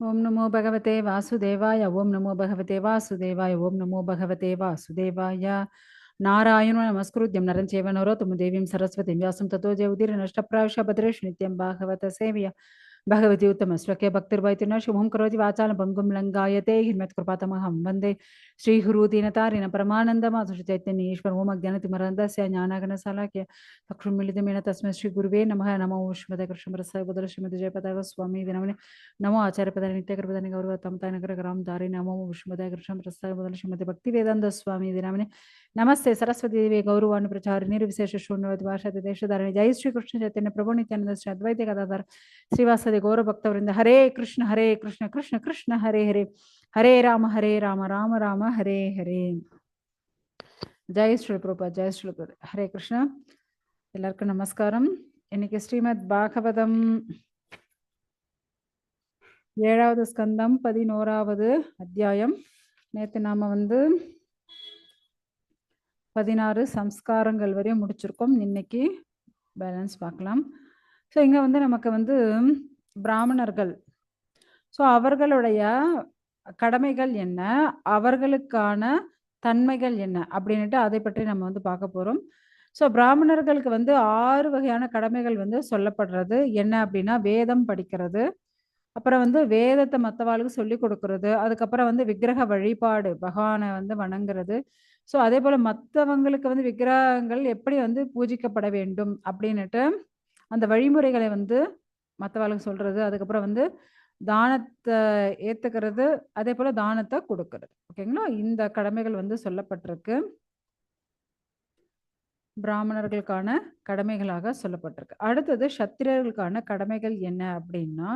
ఓం నమో భగవతే వాసుదేవాయ ఓం నమో భగవతే వాసుదేవాయ ఓం నమో భగవతే వాసుదేవాయ. నారాయణ నమస్కృత్యం నరం చేవ నరోతము దేవీం సరస్వతి వ్యాసం తతో జయ ఉదీర నష్టప్రాయుష భద్రేషు నిత్యం భాగవత సేవ్య. भगवती उत्तम उत्तमश्लोके न शुभम करोति वाचालभङ्गुं लङ्गायते हिन्मत्कृपातमहं वंदे। श्रीहुरुदीनतारिण परमानन्दमाधुचैतन्येश्वर ॐ अज्ञानतिमरन्दस्य ज्ञानागणशालाख्य तक्षुर्मिलितमेन तस्मै श्रीगुरुवे नमः। नमो उष्मदकृष्णप्रसादबुदलश्रीमदजयपदागस्वामी दिनमने नमो आचार्यपदानि नित्यकृपदानि गौरवतमतायनगरग्रां दारि नमो स्वामी दिनमने नमस्ते सरस्वती देवी गौरवाणु प्रचार विशेष शून्यवति भाषा धारण जय श्रीकृष्ण चैतन्य प्रभु नित्यानंद श्री अद्वैत कदाधार श्रीवास ಶ್ರೀಮತಿ ಗೌರಭಕ್ತವರಿಂದ ಹರೇ ಕೃಷ್ಣ ಹರೇ ಕೃಷ್ಣ ಕೃಷ್ಣ ಕೃಷ್ಣ ಹರೇ ಹರೇ. ಹರೇ ರಾಮ ಹರೇ ರಾಮ ರಾಮ ರಾಮ ಹರೇ ಹರೇ. ஜெய் ஸ்ரீபிரபா ஜெய் ஸ்ரீபிரபா ஹரே கிருஷ்ணா எல்லாருக்கும் நமஸ்காரம் இன்னைக்கு ஸ்ரீமத் பாகவதம் ஏழாவது ஸ்கந்தம் பதினோராவது அத்தியாயம் நேற்று நாம வந்து பதினாறு சம்ஸ்காரங்கள் வரையும் முடிச்சிருக்கோம் இன்னைக்கு பேலன்ஸ் பார்க்கலாம் ஸோ இங்கே வந்து நமக்கு வந்து பிராமணர்கள். ஸோ அவர்களுடைய கடமைகள் என்ன? அவர்களுக்கான தன்மைகள் என்ன? அப்படின்ட்டு அதை பற்றி நம்ம வந்து பார்க்க போகிறோம் ஸோ பிராமணர்களுக்கு வந்து ஆறு வகையான கடமைகள் வந்து சொல்லப்படுறது. என்ன அப்படின்னா வேதம் படிக்கிறது. அப்புறம் வந்து வேதத்தை மற்றவாளுக்கு சொல்லி கொடுக்கறது. அதுக்கப்புறம் வந்து விக்கிரக வழிபாடு பகவானை வந்து வணங்குறது. ஸோ அதே போல் மற்றவங்களுக்கு வந்து விக்கிரகங்கள் எப்படி வந்து பூஜிக்கப்பட வேண்டும் அப்படின்னுட்டு அந்த வழிமுறைகளை வந்து மற்றவாளுக்கு சொல்கிறது அதுக்கப்புறம் வந்து தானத்தை ஏற்றுக்கிறது அதே போல் தானத்தை கொடுக்கறது. ஓகேங்களா? இந்த கடமைகள் வந்து சொல்லப்பட்டிருக்கு. பிராமணர்களுக்கான கடமைகளாக சொல்லப்பட்டிருக்கு. அடுத்தது சத்திரியர்களுக்கான கடமைகள் என்ன அப்படின்னா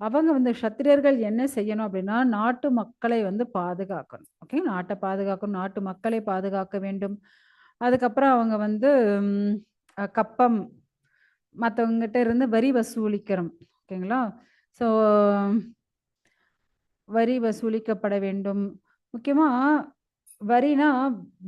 அவங்க வந்து சத்திரியர்கள் என்ன செய்யணும் அப்படின்னா நாட்டு மக்களை வந்து பாதுகாக்கணும். ஓகே? நாட்டை பாதுகாக்கணும் நாட்டு மக்களை பாதுகாக்க வேண்டும். அதுக்கப்புறம் அவங்க வந்து கப்பம் மற்றவங்ககிட்ட இருந்து வரி வசூலிக்கிறோம். ஓகேங்களா? ஸோ வரி வசூலிக்கப்பட வேண்டும். முக்கியமாக வரினா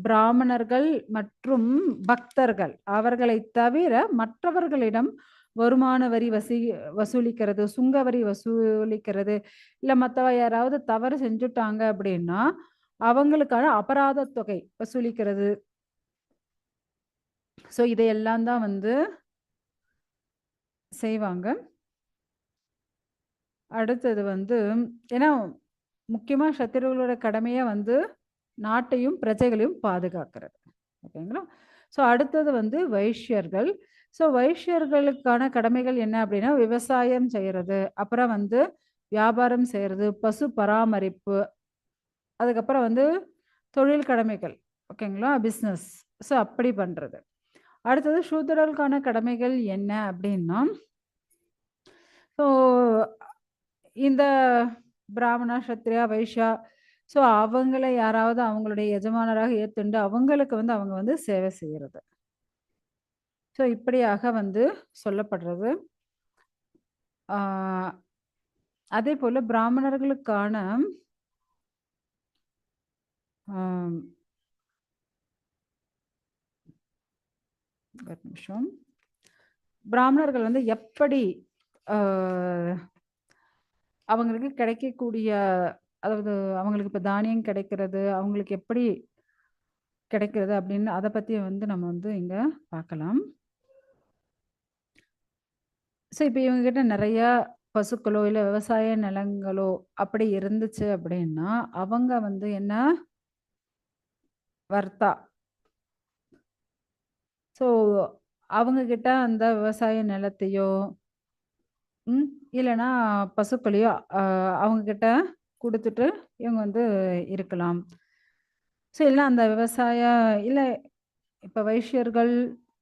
பிராமணர்கள் மற்றும் பக்தர்கள். அவர்களை தவிர மற்றவர்களிடம் வருமான வரி வசி வசூலிக்கிறது சுங்க வரி வசூலிக்கிறது இல்லை மற்றவ யாராவது தவறு செஞ்சுட்டாங்க அப்படின்னா அவங்களுக்கான அபராத தொகை வசூலிக்கிறது. ஸோ இதையெல்லாம் தான் வந்து செய்வாங்க. அடுத்தது வந்து ஏன்னா முக்கியமாக சத்திரர்களோட கடமையை வந்து நாட்டையும் பிரஜைகளையும் பாதுகாக்கிறது. ஓகேங்களா? ஸோ அடுத்தது வந்து வைஷ்யர்கள். ஸோ வைஷ்யர்களுக்கான கடமைகள் என்ன அப்படின்னா விவசாயம் செய்கிறது அப்புறம் வந்து வியாபாரம் செய்கிறது பசு பராமரிப்பு. அதுக்கப்புறம் வந்து தொழில் கடமைகள். ஓகேங்களா? பிஸ்னஸ் ஸோ அப்படி பண்ணுறது அடுத்தது சூத்திரர்களுக்கான கடமைகள் என்ன அப்படின்னா ஸோ இந்த பிராமணா சத்ரியா வைஷ்யா ஸோ அவங்களை யாராவது அவங்களுடைய எஜமானராக ஏற்றுண்டு அவங்களுக்கு வந்து அவங்க வந்து சேவை செய்கிறது ஸோ இப்படியாக வந்து சொல்லப்படுறது. அதே போல் பிராமணர்களுக்கான ஒரு நிமிஷம் பிராமணர்கள் வந்து எப்படி அவங்களுக்கு கிடைக்கக்கூடிய அதாவது அவங்களுக்கு இப்போ தானியம் கிடைக்கிறது அவங்களுக்கு எப்படி கிடைக்கிறது அப்படின்னு அதை பற்றி வந்து நம்ம வந்து இங்கே பார்க்கலாம். ஸோ இப்போ இவங்ககிட்ட நிறையா பசுக்களோ இல்லை விவசாய நிலங்களோ அப்படி இருந்துச்சு அப்படின்னா அவங்க வந்து என்ன? வர்த்தா. ஸோ அவங்கக்கிட்ட அந்த விவசாய நிலத்தையோ ம் இல்லைன்னா பசுக்களையோ அவங்கக்கிட்ட கொடுத்துட்டு இவங்க வந்து இருக்கலாம். ஸோ இல்லை அந்த விவசாய இல்லை இப்போ வைஷ்யர்கள்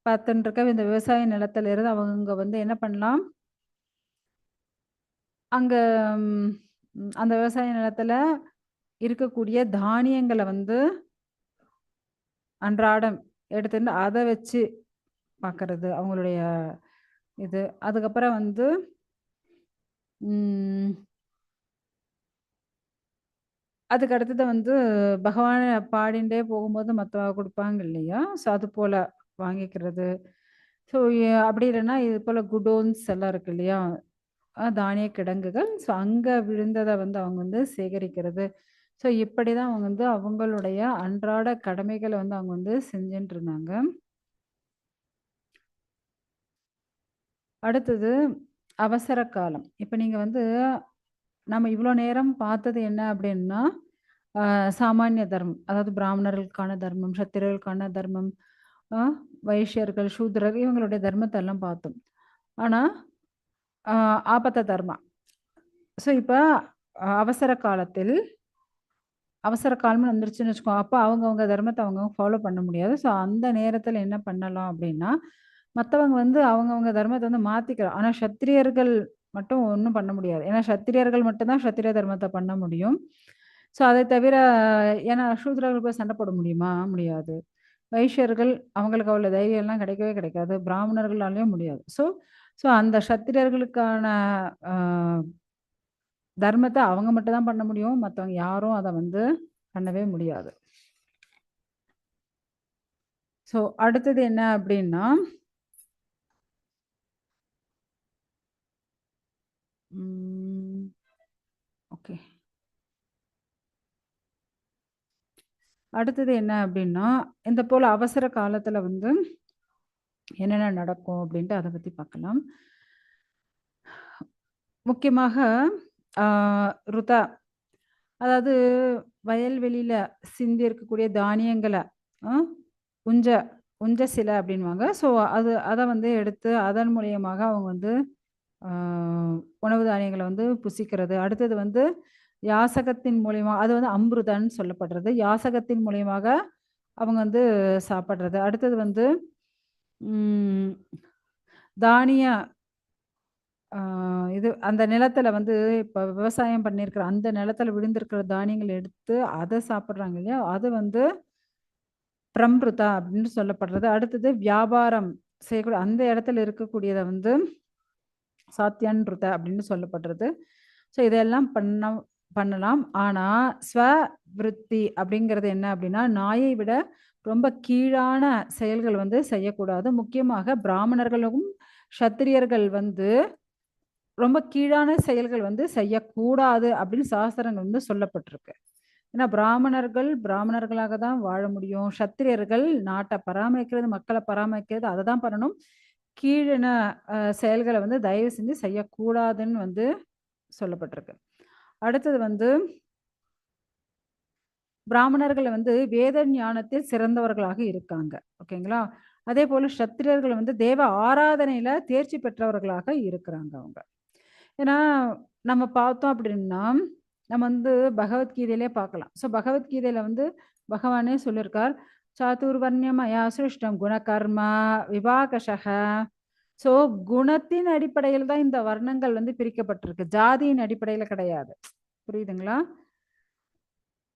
பார்த்துட்டுருக்க இந்த விவசாய நிலத்துல இருந்து அவங்க வந்து என்ன பண்ணலாம்? அங்கே அந்த விவசாய நிலத்தில் இருக்கக்கூடிய தானியங்களை வந்து அன்றாடம் எடுத்துட்டு அதை வச்சு பார்க்கறது அவங்களுடைய இது அதுக்கப்புறம் வந்து அதுக்கு அடுத்தது வந்து பகவான பாடிண்டே போகும்போது மற்றவ கொடுப்பாங்க இல்லையா ஸோ அது போல் வாங்கிக்கிறது ஸோ அப்படி இல்லைன்னா இது போல் குடோன்ஸ் எல்லாம் இருக்கு இல்லையா தானிய கிடங்குகள். ஸோ அங்கே விழுந்ததை வந்து அவங்க வந்து சேகரிக்கிறது. ஸோ இப்படி தான் அவங்க வந்து அவங்களுடைய அன்றாட கடமைகளை வந்து அவங்க வந்து செஞ்சுட்டு இருந்தாங்க. அடுத்தது அவசர காலம். இப்போ நீங்கள் வந்து நம்ம இவ்வளோ நேரம் பார்த்தது என்ன அப்படின்னா சாமானிய தர்மம். அதாவது பிராமணர்களுக்கான தர்மம், சத்திரர்களுக்கான தர்மம், வைஷ்யர்கள், சூத்ரர் இவங்களுடைய தர்மத்தை எல்லாம் பார்த்தோம். ஆனால் ஆபத்த தர்மா. ஸோ இப்போ அவசர காலத்தில் அவசர காலம்னு வந்துருச்சுன்னு வச்சுக்கோங்க. அப்போ அவங்கவுங்க தர்மத்தை அவங்கவுங்க ஃபாலோ பண்ண முடியாது. ஸோ அந்த நேரத்தில் என்ன பண்ணலாம் அப்படின்னா மற்றவங்க வந்து அவங்கவுங்க தர்மத்தை வந்து மாற்றிக்கிறோம் ஆனால் சத்திரியர்கள் மட்டும் ஒன்றும் பண்ண முடியாது. ஏன்னா சத்திரியர்கள் மட்டும்தான் சத்திரிய தர்மத்தை பண்ண முடியும். ஸோ அதை தவிர ஏன்னா சூத்ரர்கள் போய் சண்டை போட முடியுமா? முடியாது. வைஷ்யர்கள் அவங்களுக்கு அவ்வளோ தைரியம்லாம் கிடைக்கவே கிடைக்காது. பிராமணர்களாலேயும் முடியாது. ஸோ ஸோ அந்த சத்திரியர்களுக்கான தர்மத்தை அவங்க மட்டும் தான் பண்ண முடியும். மற்றவங்க யாரும் அதை வந்து பண்ணவே முடியாது. ஸோ அடுத்தது என்ன அப்படின்னா ஓகே. அடுத்தது என்ன அப்படின்னா இந்த போல அவசர காலத்துல வந்து என்னென்ன நடக்கும் அப்படின்ட்டு அதை பத்தி பார்க்கலாம். முக்கியமாக ஆ ருதா அதாவது வயல்வெளியில சிந்தி இருக்கக்கூடிய தானியங்கள அ உஞ்ச உஞ்ச சில அப்டின்னுவாங்க. ஸோ அது அத வந்து எடுத்து அதன் மூலியமாக அவங்க வந்து ஆ உணவு தானியங்கள வந்து புசிக்கிறது. அடுத்தது வந்து யாசகத்தின் மூலியமா அது வந்து அம்ருதன்னு சொல்லப்படுறது. யாசகத்தின் மூலியமாக அவங்க வந்து சாப்பிடுறது. அடுத்தது வந்து ம் தானிய இது அந்த நிலத்தில் வந்து இப்போ விவசாயம் பண்ணியிருக்கிற அந்த நிலத்தில் விழுந்திருக்கிற தானியங்கள் எடுத்து அதை சாப்பிட்றாங்க இல்லையா? அது வந்து பிரம்ருதா அப்படின்னு சொல்லப்படுறது. அடுத்தது வியாபாரம் செய்யக்கூடிய அந்த இடத்துல இருக்கக்கூடியதை வந்து சாத்தியான்ருத அப்படின்னு சொல்லப்படுறது. ஸோ இதெல்லாம் பண்ண பண்ணலாம். ஆனால் ஸ்வவிருத்தி அப்படிங்கிறது என்ன அப்படின்னா நாயை விட ரொம்ப கீழான செயல்கள் வந்து செய்யக்கூடாது. முக்கியமாக பிராமணர்களும், சத்திரியர்கள் வந்து ரொம்ப கீழான செயல்கள் வந்து செய்யக்கூடாது அப்படின்னு சாஸ்திரங்கள் வந்து சொல்லப்பட்டிருக்கு. ஏன்னா பிராமணர்கள் பிராமணர்களாக தான் வாழ முடியும். சத்திரியர்கள் நாட்டை பராமரிக்கிறது, மக்களை பராமரிக்கிறது அதை தான் பண்ணணும். கீழின செயல்களை வந்து தயவு செஞ்சு செய்யக்கூடாதுன்னு வந்து சொல்லப்பட்டிருக்கு. அடுத்தது வந்து பிராமணர்களை வந்து வேத ஞானத்தில் சிறந்தவர்களாக இருக்காங்க. ஓகேங்களா? அதே போல் சத்திரியர்கள் வந்து தேவ ஆராதனையில தேர்ச்சி பெற்றவர்களாக இருக்கிறாங்க அவங்க. ஏன்னா நம்ம பார்த்தோம் அப்படின்னா நம்ம வந்து பகவத்கீதையிலே பார்க்கலாம். ஸோ பகவத்கீதையில வந்து பகவானே சொல்லியிருக்கார். சாத்துர்வர்ணியமயா சிருஷ்டம் குணகர்மா விபாகஷக. ஸோ குணத்தின் அடிப்படையில் தான் இந்த வர்ணங்கள் வந்து பிரிக்கப்பட்டிருக்கு. ஜாதியின் அடிப்படையில் கிடையாது. புரியுதுங்களா?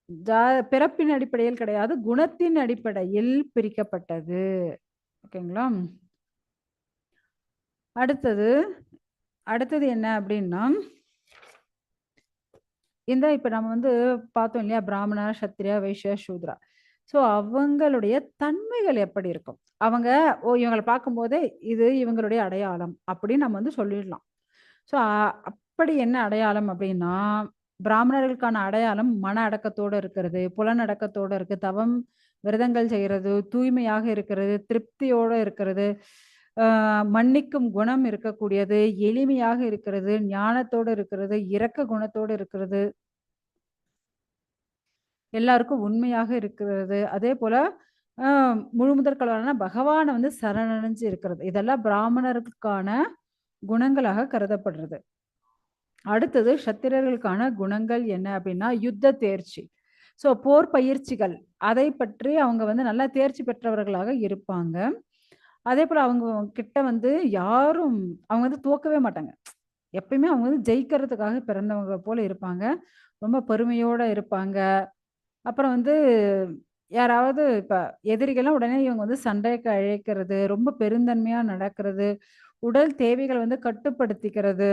ஜா பிறப்பின் அடிப்படையில் கிடையாது. குணத்தின் அடிப்படையில் பிரிக்கப்பட்டது. ஓகேங்களா? அடுத்தது அடுத்தது என்ன அப்படின்னா இந்த இப்ப நம்ம வந்து பார்த்தோம் இல்லையா? பிராமணா, சத்திரியா, வைஷ்யா, சூத்ரா. ஸோ அவங்களுடைய தன்மைகள் எப்படி இருக்கும்? அவங்க ஓ இவங்கள பார்க்கும்போதே இது இவங்களுடைய அடையாளம் அப்படின்னு நம்ம வந்து சொல்லிடலாம். ஸோ அ அப்படி என்ன அடையாளம் அப்படின்னா பிராமணர்களுக்கான அடையாளம் மன அடக்கத்தோட இருக்கிறது, புலனடக்கத்தோடு இருக்கு, தவம், விரதங்கள் செய்கிறது தூய்மையாக இருக்கிறது, திருப்தியோட இருக்கிறது, மன்னிக்கும் குணம் இருக்கக்கூடியது, எளிமையாக இருக்கிறது, ஞானத்தோடு இருக்கிறது, இரக்க குணத்தோடு இருக்கிறது. எல்லாருக்கும் உண்மையாக இருக்கிறது. அதேபோல அ முழு கடவுளான பகவானை வந்து சரணடைஞ்சு இருக்கிறது. இதெல்லாம் பிராமணருக்கான குணங்களாக கருதப்படுறது. அடுத்தது சத்திரர்களுக்கான குணங்கள் என்ன அப்படின்னா யுத்த தேர்ச்சி. ஸோ போர் பயிற்சிகள் அதை பற்றி அவங்க வந்து நல்லா தேர்ச்சி பெற்றவர்களாக இருப்பாங்க. அதே போல் அவங்க கிட்ட வந்து யாரும் அவங்க வந்து தோக்கவே மாட்டாங்க. எப்பயுமே அவங்க வந்து ஜெயிக்கிறதுக்காக பிறந்தவங்க போல இருப்பாங்க. ரொம்ப பெருமையோட இருப்பாங்க. அப்புறம் வந்து யாராவது இப்ப எதிரிகள்லாம் உடனே இவங்க வந்து சண்டைக்கு அழைக்கிறது, ரொம்ப பெருந்தன்மையா நடக்கிறது, உடல் தேவைகள் வந்து கட்டுப்படுத்திக்கிறது.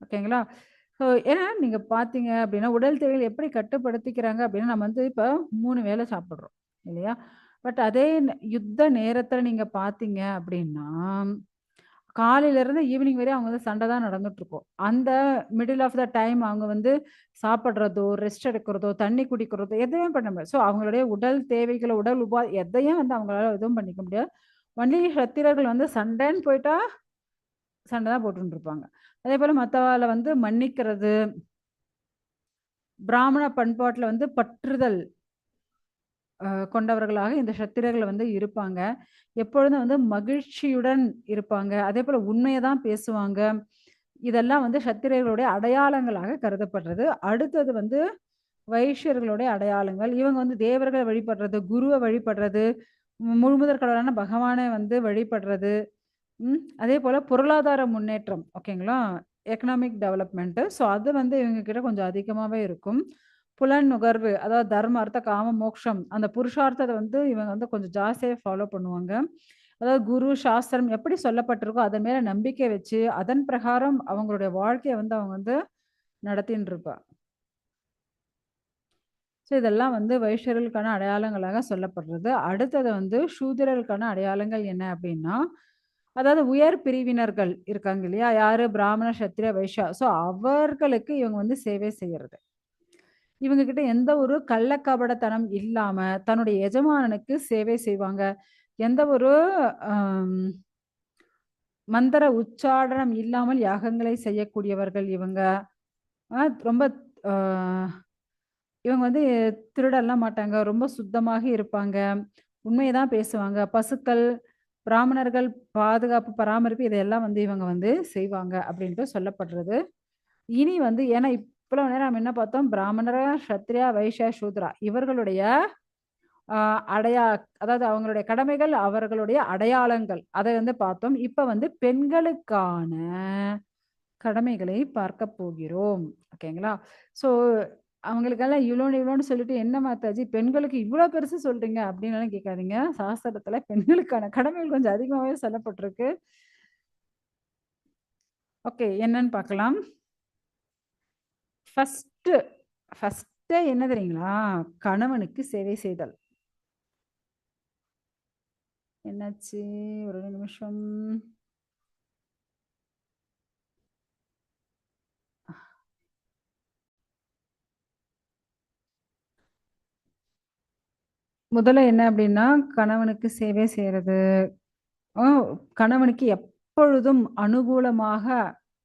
ஓகேங்களா? ஸோ ஏன்னா நீங்க பார்த்தீங்க அப்படின்னா உடல் தேவைகள் எப்படி கட்டுப்படுத்திக்கிறாங்க அப்படின்னா நம்ம வந்து இப்ப 3 வேள சாப்பிடுறோம். இல்லையா? பட் அதே யுத்த நேரத்தில் நீங்க பார்த்தீங்க அப்படின்னா காலையில இருந்து ஈவினிங் வரையும் அவங்க வந்து சண்டை தான் நடந்துட்டு அந்த மிடில் ஆஃப் த டைம் அவங்க வந்து சாப்பிட்றதோ ரெஸ்ட் எடுக்கிறதோ, தண்ணி குடிக்கிறதோ எதுவுமே பண்ண முடியாது. ஸோ அவங்களுடைய உடல் தேவைகளை உடல் உபா எதையும் வந்து அவங்களால எதுவும் பண்ணிக்க முடியாது. ஒன்லி சத்திரர்கள் வந்து சண்டைன்னு போயிட்டா, சண்டை தான் போட்டுட்டு இருப்பாங்க. அதேபோல மத்தவாள வந்து மன்னிக்கிறது. பிராமண பண்பாட்டில் வந்து பற்றுதல் கொண்டவர்களாக இந்த சத்திரர்கள் வந்து இருப்பாங்க. எப்பொழுதும் வந்து மகிழ்ச்சியுடன் இருப்பாங்க. அதே போல் உண்மையை தான் பேசுவாங்க. இதெல்லாம் வந்து சத்திரியர்களுடைய அடையாளங்களாக கருதப்படுறது. அடுத்தது வந்து வைஷ்யர்களுடைய அடையாளங்கள். இவங்க வந்து தேவர்களை வழிபடுறது, குருவை வழிபடுறது, முழுமுதற் கடவுளான பகவானை வந்து வழிபடுறது. ம். அதேபோல பொருளாதார முன்னேற்றம். ஓகேங்களா? எக்கனாமிக் டெவலப்மெண்ட்டு ஸோ அது வந்து இவங்க கிட்ட கொஞ்சம் அதிகமாகவே இருக்கும். புலன் நுகர்வு, அதாவது தர்ம, அர்த்த, காம, மோக்ஷம் அந்த புருஷார்த்தத்தை வந்து இவங்க வந்து கொஞ்சம் ஜாஸ்தியாக ஃபாலோ பண்ணுவாங்க. அதாவது குரு, சாஸ்திரம் எப்படி சொல்லப்பட்டிருக்கோ அதன் மேலே நம்பிக்கை வச்சு, அதன் பிரகாரம் அவங்களுடைய வாழ்க்கையை வந்து அவங்க வந்து நடத்தின்னு இருப்பா. ஸோ இதெல்லாம் வந்து வைஷ்யர்களுக்கான அடையாளங்களாக சொல்லப்படுறது. அடுத்தது வந்து சூதிரர்களுக்கான அடையாளங்கள் என்ன அப்படின்னா அதாவது உயர் பிரிவினர்கள் இருக்காங்க இல்லையா? யாரு? பிராமண, சத்திரிய, வைஷ்யா. ஸோ அவர்களுக்கு இவங்க வந்து சேவை செய்யறது. இவங்க கிட்ட எந்த ஒரு கள்ளக்கபடத்தனம் இல்லாம, தன்னுடைய எஜமானனுக்கு சேவை செய்வாங்க. எந்த ஒரு மந்திர உச்சாடனம் இல்லாமல் யாகங்களை செய்யக்கூடியவர்கள் இவங்க. ரொம்ப இவங்க வந்து திருடெல்லாம் மாட்டாங்க. ரொம்ப சுத்தமாக இருப்பாங்க. உண்மையை தான் பேசுவாங்க. பசுக்கள், பிராமணர்கள் பாதுகாப்பு, பராமரிப்பு இதையெல்லாம் வந்து இவங்க வந்து செய்வாங்க அப்படின்ட்டு சொல்லப்படுறது. இனி வந்து ஏன்னா இவ்வளவு நேரம் நம்ம என்ன பார்த்தோம்? பிராமணரா, சத்ரியா வைஷ்யா, சூத்ரா இவர்களுடைய அடையா அதாவது அவங்களுடைய கடமைகள், அவர்களுடைய அடையாளங்கள். அதை வந்து பார்த்தோம். இப்ப வந்து பெண்களுக்கான கடமைகளை பார்க்க போகிறோம். ஓகேங்களா? ஸோ அவங்களுக்கெல்லாம் இவ்வளோன்னு இவ்வளோன்னு சொல்லிட்டு, "என்ன மாதாஜி பெண்களுக்கு இவ்வளோ பெருசு சொல்றீங்க?" அப்படின்னு கேட்காதீங்க. சாஸ்திரத்துல பெண்களுக்கான கடமைகள் கொஞ்சம் அதிகமாகவே சொல்லப்பட்டிருக்கு. ஓகே. என்னன்னு பார்க்கலாம். ஃபர்ஸ்ட்டு ஃபஸ்ட்டு என்ன தெரியுங்களா? கணவனுக்கு சேவை செய்தல். என்னாச்சு? ஒரு நிமிஷம். முதல்ல என்ன அப்படின்னா கணவனுக்கு சேவை செய்கிறது கணவனுக்கு எப்பொழுதும் அனுகூலமாக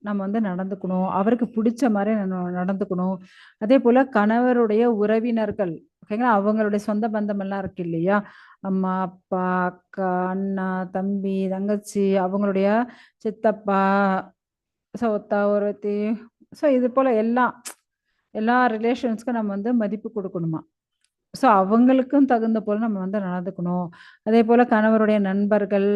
நம்ம வந்து நடந்துக்கணும். அவருக்கு பிடிச்ச மாதிரி நடந்துக்கணும் அதே போல கணவருடைய உறவினர்கள், ஓகேங்களா? அவங்களுடைய சொந்த பந்தமெல்லாம் இருக்கு இல்லையா? அம்மா, அப்பா, அக்கா, அண்ணா, தம்பி, தங்கச்சி, அவங்களுடைய சித்தப்பா, சோத்தா ஒருத்தி ஸோ இது போல எல்லாம் எல்லா ரிலேஷன்ஸ்க்கும் நம்ம வந்து மதிப்பு கொடுக்கணுமா ஸோ அவங்களுக்கும் தகுந்த போல நம்ம வந்து நடந்துக்கணும். அதே போல் கணவருடைய நண்பர்கள்,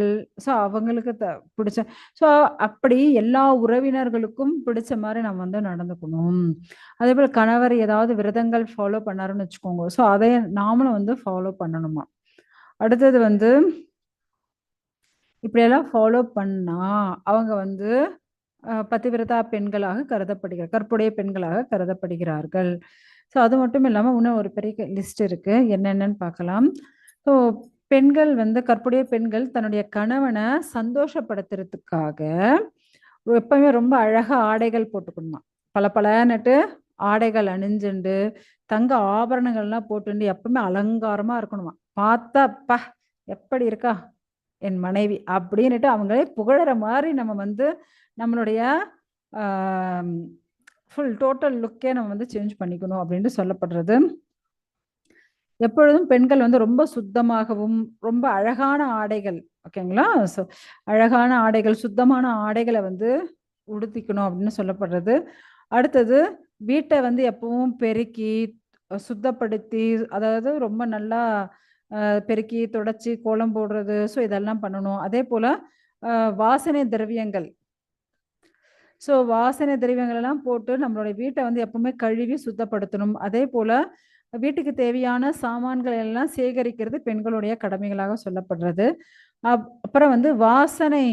ஸோ அவங்களுக்கு த பிடிச்ச ஸோ அப்படி எல்லா உறவினர்களுக்கும் பிடிச்ச மாதிரி நம்ம வந்து நடந்துக்கணும். அதே போல் கணவர் ஏதாவது விரதங்கள் ஃபாலோ பண்ணாருன்னு வச்சுக்கோங்க. ஸோ அதை நாமளும் வந்து ஃபாலோ பண்ணணுமா. அடுத்தது வந்து இப்படியெல்லாம் ஃபாலோ பண்ணா, அவங்க வந்து பத்திவிரதா பெண்களாக கருதப்படுகிறார் கற்புடைய பெண்களாக கருதப்படுகிறார்கள். ஸோ அது மட்டும் இல்லாமல் இன்னும் ஒரு பெரிய லிஸ்ட் இருக்குது என்னென்னன்னு பார்க்கலாம். ஸோ பெண்கள் வந்து கற்புடைய பெண்கள் தன்னுடைய கணவனை சந்தோஷப்படுத்துறதுக்காக எப்பவுமே ரொம்ப அழகாக ஆடைகள் போட்டுக்கணுமா? பல பலன்னுட்டு ஆடைகள் அணிஞ்சுண்டு, தங்க ஆபரணங்கள்லாம் போட்டுண்டு எப்பவுமே அலங்காரமாக இருக்கணுமா? பார்த்தாப்பா எப்படி இருக்கா? என் மனைவி" அப்படின்னுட்டு அவங்களே புகழற மாதிரி நம்ம வந்து நம்மளுடைய ஃபுல் டோட்டல் லுக்கே நம்ம வந்து சேஞ்ச் பண்ணிக்கணும் அப்படின்ட்டு சொல்லப்படுறது. எப்பொழுதும் பெண்கள் வந்து ரொம்ப சுத்தமாகவும், ரொம்ப அழகான ஆடைகள் ஓகேங்களா? ஸோ அழகான ஆடைகள், சுத்தமான ஆடைகளை வந்து உடுத்திக்கணும் அப்படின்னு சொல்லப்படுறது. அடுத்தது வீட்டை வந்து எப்பவும் பெருக்கி, சுத்தப்படுத்தி, அதாவது ரொம்ப நல்லா பெருக்கி, தொடச்சி கோலம் போடுறது. ஸோ இதெல்லாம் பண்ணணும். அதே போல் வாசனை திரவியங்கள். ஸோ வாசனை திரவியங்கள் எல்லாம் போட்டு நம்மளுடைய வீட்டை வந்து எப்பவுமே கழுவி சுத்தப்படுத்தணும். அதே போல் வீட்டுக்கு தேவையான சாமான்கள் எல்லாம் சேகரிக்கிறது பெண்களுடைய கடமைகளாக சொல்லப்படுறது. அப் அப்புறம் வந்து வாசனை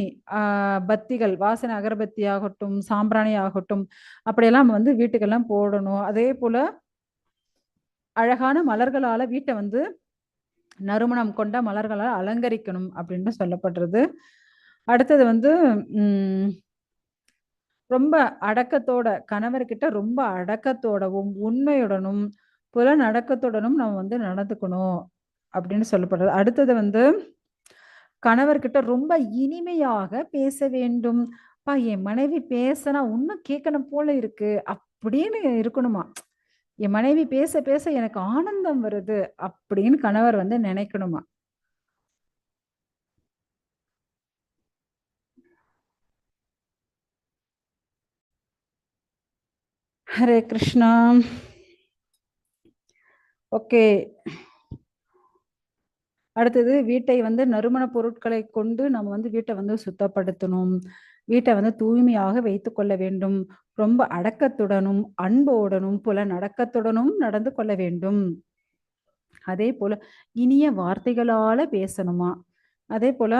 பத்திகள், வாசனை அகர்பத்தி ஆகட்டும், சாம்பிராணி ஆகட்டும், அப்படியெல்லாம் வந்து வீட்டுக்கெல்லாம் போடணும். அதே போல் அழகான மலர்களால் வீட்டை வந்து நறுமணம் கொண்ட மலர்களால் அலங்கரிக்கணும் அப்படின்னு சொல்லப்படுறது. அடுத்தது வந்து ரொம்ப அடக்கத்தோட கணவர்கிட்ட ரொம்ப அடக்கத்தோடவும் உண்மையுடனும் புலநடக்கத்துடனும் நம்ம வந்து நடந்துக்கணும் அப்படின்னு சொல்லப்படுறது அடுத்தது வந்து கணவர்கிட்ட ரொம்ப இனிமையாக பேச வேண்டும். பா என் மனைவி பேசினா இன்னும் கேட்கணும் போல இருக்கு அப்படின்னு இருக்கணுமா? என் மனைவி பேச பேச எனக்கு ஆனந்தம் வருது அப்படின்னு கணவர் வந்து நினைக்கணுமா? ஹரே கிருஷ்ணா ஓகே அடுத்தது வீட்டை வந்து நறுமண பொருட்களை கொண்டு நம்ம வந்து வீட்டை வந்து சுத்தப்படுத்தணும். வீட்டை வந்து தூய்மையாக வைத்து கொள்ள வேண்டும். ரொம்ப அடக்கத்துடனும் அன்போடனும் புல நடக்கத்துடனும் நடந்து கொள்ள வேண்டும். அதே போல இனிய வார்த்தைகளால பேசணுமா? அதே போல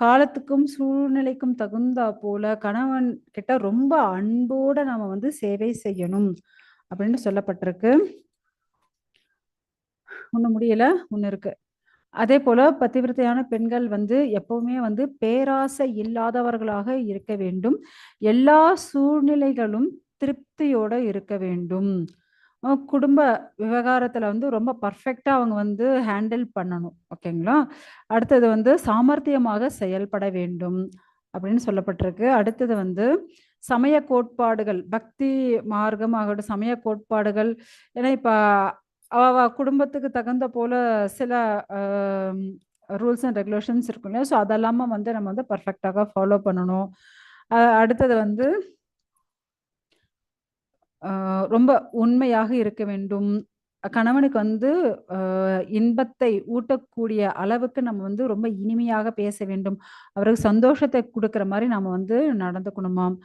காலத்துக்கும் சூழ்நிலைக்கும் தகுந்தா போல கணவன் கிட்ட ரொம்ப அன்போட நாம வந்து சேவை செய்யணும் அப்படின்னு சொல்லப்பட்டிருக்கு. ஒண்ணு முடியல ஒண்ணு இருக்கு. அதே போல பத்திவிரத்தையான பெண்கள் வந்து எப்பவுமே வந்து பேராசை இல்லாதவர்களாக இருக்க வேண்டும். எல்லா சூழ்நிலைகளும் திருப்தியோட இருக்க வேண்டும். குடும்ப விவகாரத்தில் வந்து ரொம்ப பர்ஃபெக்டாக அவங்க வந்து ஹேண்டில் பண்ணணும் ஓகேங்களா? அடுத்தது வந்து சாமர்த்தியமாக செயல்பட வேண்டும் அப்படின்னு சொல்லப்பட்டிருக்கு. அடுத்தது வந்து சமய கோட்பாடுகள் பக்தி மார்க்கமாகட்டும் சமய கோட்பாடுகள் ஏன்னா இப்போ அவ குடும்பத்துக்கு தகுந்த போல சில ரூல்ஸ் அண்ட் ரெகுலேஷன்ஸ் இருக்கும் இல்லையா ஸோ அதெல்லாமல் வந்து நம்ம வந்து பர்ஃபெக்டாக ஃபாலோ பண்ணணும். அடுத்தது வந்து ரொம்ப உண்மையாக இருக்க வேண்டும். கணவனுக்கு வந்து இன்பத்தை ஊட்டக்கூடிய அளவுக்கு நம்ம வந்து ரொம்ப இனிமையாக பேச வேண்டும். அவருக்கு சந்தோஷத்தை கொடுக்குற மாதிரி நம்ம வந்து நடந்துக்கணுமாம்.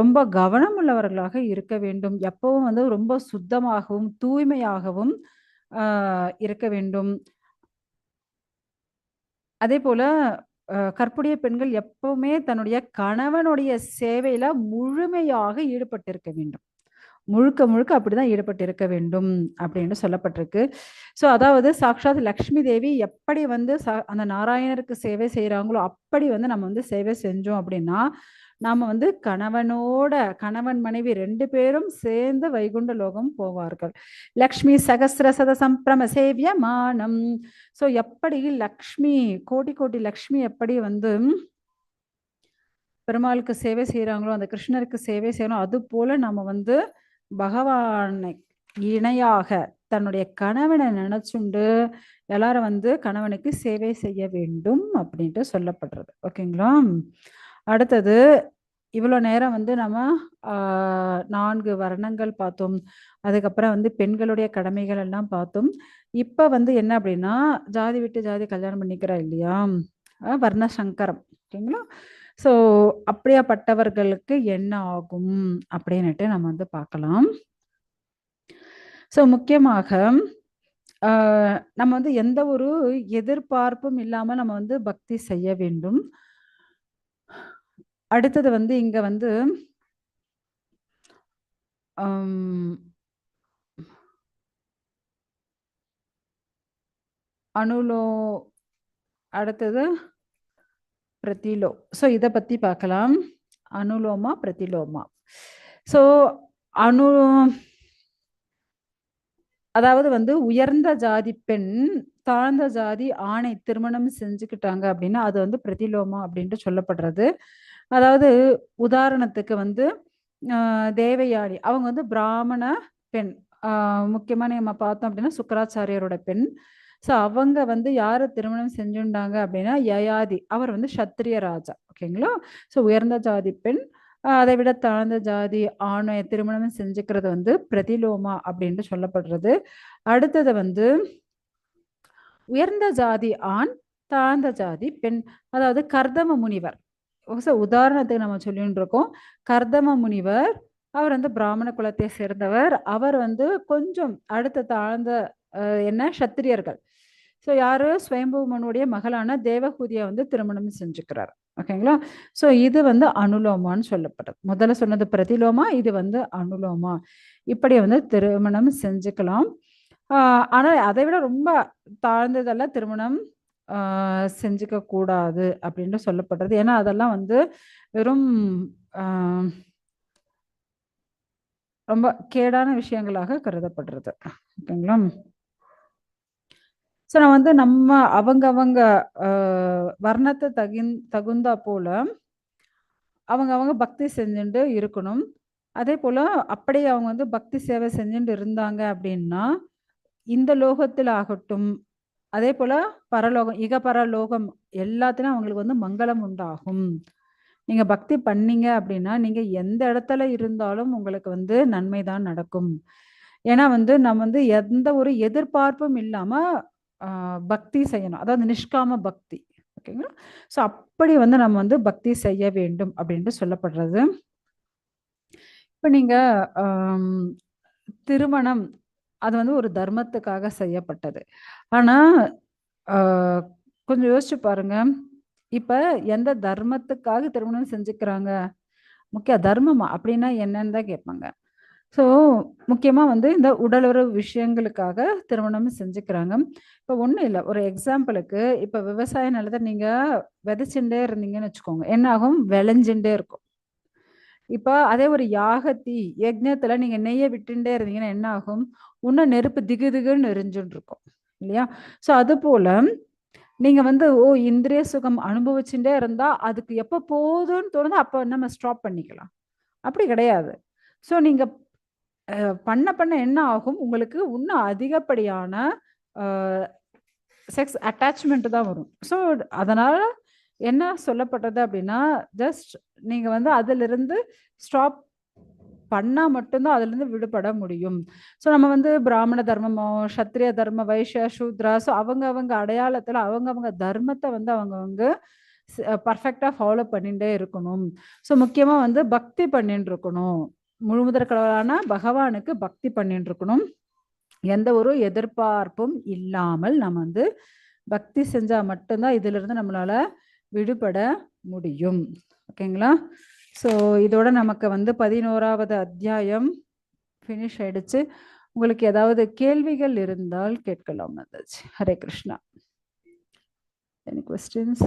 ரொம்ப கவனம் உள்ளவர்களாக இருக்க வேண்டும். எப்பவும் வந்து ரொம்ப சுத்தமாகவும் தூய்மையாகவும் இருக்க வேண்டும். அதே போல கற்புடைய பெண்கள் எப்பவுமே தன்னுடைய கணவனுடைய சேவையில முழுமையாக ஈடுபட்டிருக்க வேண்டும். முழுக்க முழுக்க அப்படிதான் ஈடுபட்டு இருக்க வேண்டும் அப்படின்னு சொல்லப்பட்டிருக்கு. ஸோ அதாவது சாக்ஷாத் லக்ஷ்மி தேவி எப்படி வந்து ச- அந்த நாராயணருக்கு சேவை செய்கிறாங்களோ அப்படி வந்து நம்ம வந்து சேவை செஞ்சோம் அப்படின்னா நாம் வந்து கணவனோட கணவன் மனைவி ரெண்டு பேரும் சேர்ந்து வைகுண்ட லோகம் போவார்கள். லக்ஷ்மி சகசிர சத சம்பிரம சேவிய மானம். ஸோ எப்படி லக்ஷ்மி கோடி கோடி லக்ஷ்மி எப்படி வந்து பெருமாளுக்கு சேவை செய்கிறாங்களோ அந்த கிருஷ்ணருக்கு சேவை செய்யணும் அது போல நம்ம வந்து பகவானை இணையாக தன்னுடைய கணவனை நினைச்சுண்டு எல்லாரும் வந்து கணவனுக்கு சேவை செய்ய வேண்டும் அப்படின்ட்டு சொல்லப்படுறது. ஓகேங்களா? அடுத்தது இவ்வளோ நேரம் வந்து நம்ம நான்கு வர்ணங்கள் பார்த்தோம். அதுக்கப்புறம் வந்து பெண்களுடைய கடமைகள் எல்லாம் பார்த்தோம். இப்போ வந்து என்ன அப்படின்னா ஜாதி விட்டு ஜாதி கல்யாணம் பண்ணிக்கிறா இல்லையா? வர்ண சங்கரம் ஓகேங்களா? ஸோ அப்படியாப்பட்டவர்களுக்கு என்ன ஆகும் அப்படின்னுட்டு நம்ம வந்து பார்க்கலாம். ஸோ முக்கியமாக நம்ம வந்து எந்த ஒரு எதிர்பார்ப்பும் இல்லாமல் நம்ம வந்து பக்தி செய்ய வேண்டும். அடுத்தது வந்து இங்க வந்து அனுலோ அடுத்தது பிரதிலோ. ஸோ இதை பத்தி பார்க்கலாம். அனுலோமா பிரதிலோமா. ஸோ அணு அதாவது வந்து உயர்ந்த ஜாதி பெண் தாழ்ந்த ஜாதி ஆணை திருமணம் செஞ்சுக்கிட்டாங்க அப்படின்னா அது வந்து பிரதிலோமா அப்படின்ட்டு சொல்லப்படுறது. அதாவது உதாரணத்துக்கு வந்து ஆஹ் தேவயானி. அவங்க வந்து பிராமண பெண். ஆஹ் நம்ம பார்த்தோம் அப்படின்னா சுக்கராச்சாரியரோட பெண். ஸோ அவங்க வந்து யாரை திருமணம் செஞ்சுட்டாங்க அப்படின்னா யயாதி. அவர் வந்து சத்திரிய ராஜா. ஓகேங்களா ஸோ உயர்ந்த ஜாதி பெண். அதை விட தாழ்ந்த ஜாதி ஆணை திருமணம் செஞ்சுக்கிறது வந்து பிரதிலோமா அப்படின்ட்டு சொல்லப்படுறது. அடுத்தது வந்து உயர்ந்த ஜாதி ஆண் தாழ்ந்த ஜாதி பெண். அதாவது கர்தம முனிவர். உதாரணத்துக்கு நம்ம சொல்லிட்டு இருக்கோம். கர்தம முனிவர் அவர் வந்து பிராமண குலத்தை சேர்ந்தவர். அவர் வந்து கொஞ்சம் அடுத்த தாழ்ந்த என்ன? சத்திரியர்கள். ஸோ யாரு ஸ்வயம்புமனுடைய மகளான தேவகூதியை வந்து திருமணம் செஞ்சுக்கிறார் ஓகேங்களா ஸோ இது வந்து அனுலோமான்னு சொல்லப்படுது முதல்ல சொன்னது பிரதிலோமா இது வந்து அனுலோமா இப்படி வந்து திருமணம் செஞ்சுக்கலாம் ஆனால் அதை விட ரொம்ப தாழ்ந்ததெல்லாம் திருமணம் செஞ்சுக்க கூடாது அப்படின்னு சொல்லப்படுறது. ஏன்னா, அதெல்லாம் வந்து வெறும் ரொம்ப கேடான விஷயங்களாக கருதப்படுறது. ஓகேங்களா? ஸோ நான் வந்து நம்ம அவங்க அவங்க வர்ணத்தை தகுந் தகின் தகுந்தா போல அவங்க அவங்க பக்தி செஞ்சுண்டு இருக்கணும். அதே போல் அப்படியே அவங்க வந்து பக்தி சேவை செஞ்சுண்டு இருந்தாங்க அப்படின்னா, இந்த லோகத்தில் ஆகட்டும், அதே போல் பரலோகம், இக பரலோகம் எல்லாத்துலயும் அவங்களுக்கு வந்து மங்களம் உண்டாகும். நீங்கள் பக்தி பண்ணீங்க அப்படின்னா, நீங்கள் எந்த இடத்துல இருந்தாலும் உங்களுக்கு வந்து நன்மை தான் நடக்கும். ஏன்னா வந்து நம்ம வந்து எந்த ஒரு எதிர்பார்ப்பும் இல்லாமல் பக்தி செய்யணும். அதாவது நிஷ்காம பக்தி. ஓகேங்களா? ஸோ அப்படி வந்து நம்ம வந்து பக்தி செய்ய வேண்டும் அப்படின்ட்டு சொல்லப்படுறது. இப்போ நீங்கள் திருமணம் அது வந்து ஒரு தர்மத்துக்காக செய்யப்பட்டது. ஆனால் கொஞ்சம் யோசிச்சு பாருங்க. இப்போ எந்த தர்மத்துக்காக திருமணம் செஞ்சுக்கிறாங்க? முக்கிய தர்மமா? அப்படின்னா என்னன்னு தான் கேட்பாங்க. ஸோ, முக்கியமாக வந்து இந்த உடலுறவு விஷயங்களுக்காக திருமணம் செஞ்சுக்கிறாங்க. இப்போ ஒன்றும் இல்லை ஒரு எக்ஸாம்பிளுக்கு இப்போ விவசாய நிலத்தை நீங்கள் விதைச்சுட்டே இருந்தீங்கன்னு வச்சுக்கோங்க. என்ன ஆகும்? இருக்கும். இப்போ அதே ஒரு யாகத்தி, யக்ஞத்துல நீங்கள் நெய்ய விட்டுண்டே இருந்தீங்கன்னா என்ன ஆகும்? இன்னும் நெருப்பு திகு திகுன்னு எரிஞ்சுண்டு இருக்கும். இல்லையா? ஸோ அதுபோல நீங்கள் வந்து ஓ இந்திரிய சுகம் அனுபவிச்சுட்டே இருந்தால் அதுக்கு எப்போ போதும்னு தோணுதோ அப்போ நம்ம ஸ்டாப் பண்ணிக்கலாம். அப்படி கிடையாது. ஸோ நீங்கள் பண்ண பண்ண என்ன ஆகும்? உங்களுக்கு இன்னும் அதிகப்படியான செக்ஸ் அட்டாச்மெண்ட் தான் வரும். ஸோ அதனால் என்ன சொல்லப்பட்டது அப்படின்னா, ஜஸ்ட் நீங்கள் வந்து அதிலிருந்து ஸ்டாப் பண்ணால் மட்டும்தான் அதுலேருந்து விடுபட முடியும். ஸோ நம்ம வந்து பிராமண தர்மமோ, சத்திரிய தர்ம, வைஷ்ய, சூத்ரா ஸோ அவங்க அவங்க அடையாளத்தில் அவங்க அவங்க வந்து அவங்க அவங்க ஸ் ஃபாலோ பண்ணிகிட்டே இருக்கணும். ஸோ முக்கியமாக வந்து பக்தி பண்ணிட்டு இருக்கணும். முழுமுதற் கடவுளான பகவானுக்கு பக்தி பண்ணிட்டு இருக்கணும். எந்த ஒரு எதிர்பார்ப்பும் இல்லாமல் நம்ம வந்து பக்தி செஞ்சா மட்டும்தான் இதுல இருந்து நம்மளால விடுபட முடியும். ஓகேங்களா? ஸோ இதோட நமக்கு வந்து 11வது அத்தியாயம் ஃபினிஷ் ஆயிடுச்சு. உங்களுக்கு ஏதாவது கேள்விகள் இருந்தால் கேட்கலாம் மாதாஜி. ஹரே கிருஷ்ணா. Any questions?